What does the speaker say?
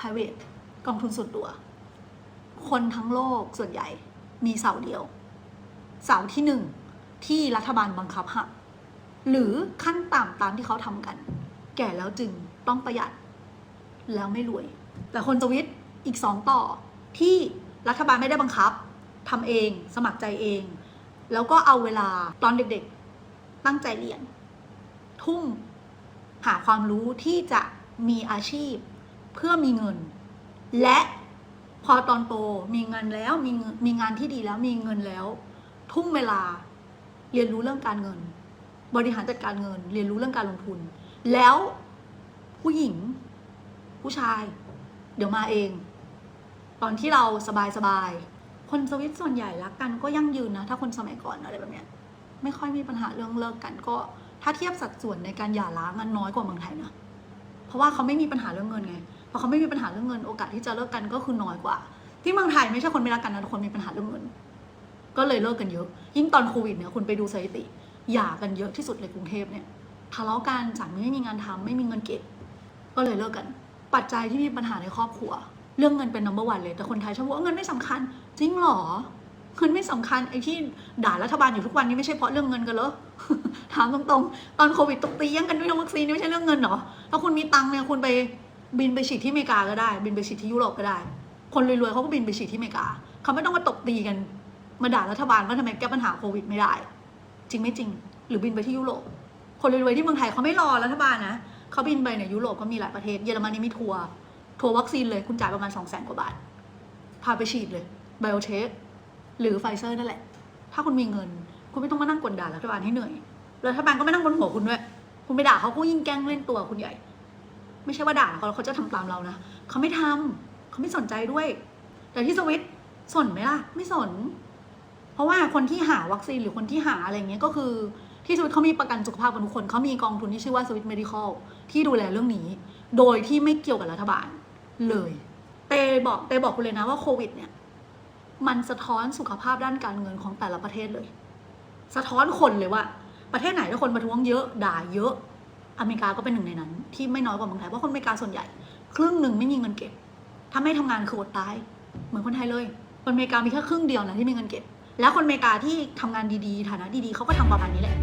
private กองทุนส่วนตัว คนทั้งโลกส่วนใหญ่มีเสาเดียว เสาที่หนึ่งที่รัฐบาลบังคับหักหรือขั้นต่ำตามที่เขาทำกัน แก่แล้วจึงต้องประหยัด แล้วไม่รวย แต่คนสวิตอีกสองต่อที่รัฐบาลไม่ได้บังคับทำเองสมัครใจเอง แล้วก็เอาเวลาตอนเด็กๆ ตั้งใจเรียน ทุ่มหาความรู้ที่จะมีอาชีพ เพื่อมีเงิน และพอตอนโตมีเงินแล้วมีมีงานที่ดีแล้วมีเงินแล้ว ทุ่มเวลา เรียนรู้เรื่องการเงิน บริหารจัดการเงิน เรียนรู้เรื่องการลงทุน แล้วผู้หญิง ผู้ชาย เดี๋ยวมาเอง ตอนที่เราสบายสบายๆคนสวิตส่วนใหญ่รักกันก็ยั่งยืนนะ ถ้าคนสมัยก่อนอะไรแบบเนี้ยไม่ค่อยมีปัญหาเรื่องเลิกกันก็ถ้าเทียบสัดส่วนในการหย่าร้างมันน้อยกว่าเมืองไทยนะ เพราะว่าเขาไม่มีปัญหาเรื่องเงินไง พอเขาไม่มีปัญหาเรื่องเงินโอกาสที่จะเลิกกันก็คือน้อยกว่า ที่เมืองไทยไม่ใช่คนไม่รักกันนะคนมีปัญหาเรื่องเงิน ก็เลยเลิกกันเยอะ ยิ่งตอนโควิดเนี่ยคุณไปดูสถิติหย่ากันเยอะที่สุดในกรุงเทพเนี่ยทะเลาะกันสามีไม่มีงานทำไม่มีเงินเก็บก็เลยเลิกกัน ปัจจัยที่มีปัญหาในครอบครัว เรื่องเงินเป็น number one เลยแต่คนไทยชอบบอกว่าเงินไม่สำคัญ จริงหรอเงินไม่สำคัญไอ้ที่ด่ารัฐบาลอยู่ทุกวันนี้ไม่ใช่เพราะเรื่องเงินกันเหรอถามตรงๆ ตอนโควิดตกตีย่งกันด้วยวัคซีนนี่ไม่ใช่เรื่องเงินเหรอถ้าคุณมีตังค์เนี่ยคุณไป บินไปฉีดที่อเมริกาก็ได้ บินไปฉีดที่ยุโรปก็ได้ คนรวยๆเขาก็บินไปฉีดที่อเมริกาเขาไม่ต้องมาตกตีกันมาด่ารัฐบาลว่าทำไมแก้ปัญหาโควิดไม่ได้ จริงไม่จริง หรือบินไปที่ยุโรปคนรวยๆที่เมืองไทยเขาไม่รอรัฐบาลนะเขาบินไปเนี่ยยุโรปก็มีหลายประเทศเยอรมนีมีทัวร์ทัวร์วัคซีนเลยคุณจ่ายประมาณสองแสนกว่าบาทพาไปฉีดเลยไบโอเทคหรือไฟเซอร์นั่นแหละ ถ้าคุณมีเงิน คุณไม่ต้องมานั่งกดด่ารัฐบาลให้เหนื่อยรัฐบาลก็ไม่นั่งบนหัวคุณด้วย คุณไปด่าเขาก็ยิ่งแกล้งเล่นตัวคุณใหญ่ ไม่ใช่ว่าด่าเขาแล้วเขาจะทำตามเรานะเขาไม่ทำเขาไม่สนใจด้วย แต่ที่สวิตสนไหมล่ะ ไม่สน เพราะว่าคนที่หาวัคซีนหรือคนที่หาอะไรเงี้ยก็คือที่สวิตเขามีประกันสุขภาพกันทุกคนเขามีกองทุนที่ชื่อว่าสวิตเมดิคอลที่ดูแลเรื่องนี้ โดยที่ไม่เกี่ยวกับรัฐบาลเลยเตบอกเตบอกคุณเลยนะว่าโควิดเนี่ยมันสะท้อนสุขภาพด้านการเงินของแต่ละประเทศเลย สะท้อนคนเลยว่า ประเทศไหนถ้าคนประท้วงเยอะด่าเยอะ อเมริกาก็เป็นหนึ่งในนั้น ที่ไม่น้อยกว่าเมืองไทยเพราะคนอเมริกาส่วนใหญ่ ครึ่งหนึ่งไม่มีเงินเก็บ ถ้าไม่ทำงานคืออดตาย เหมือนคนไทยเลย คนอเมริกามีแค่ครึ่งเดียวนะที่มีเงินเก็บ แล้วคนอเมริกาที่ทำงานดีๆฐานะดีๆเขาก็ทำประมาณนี้แหละ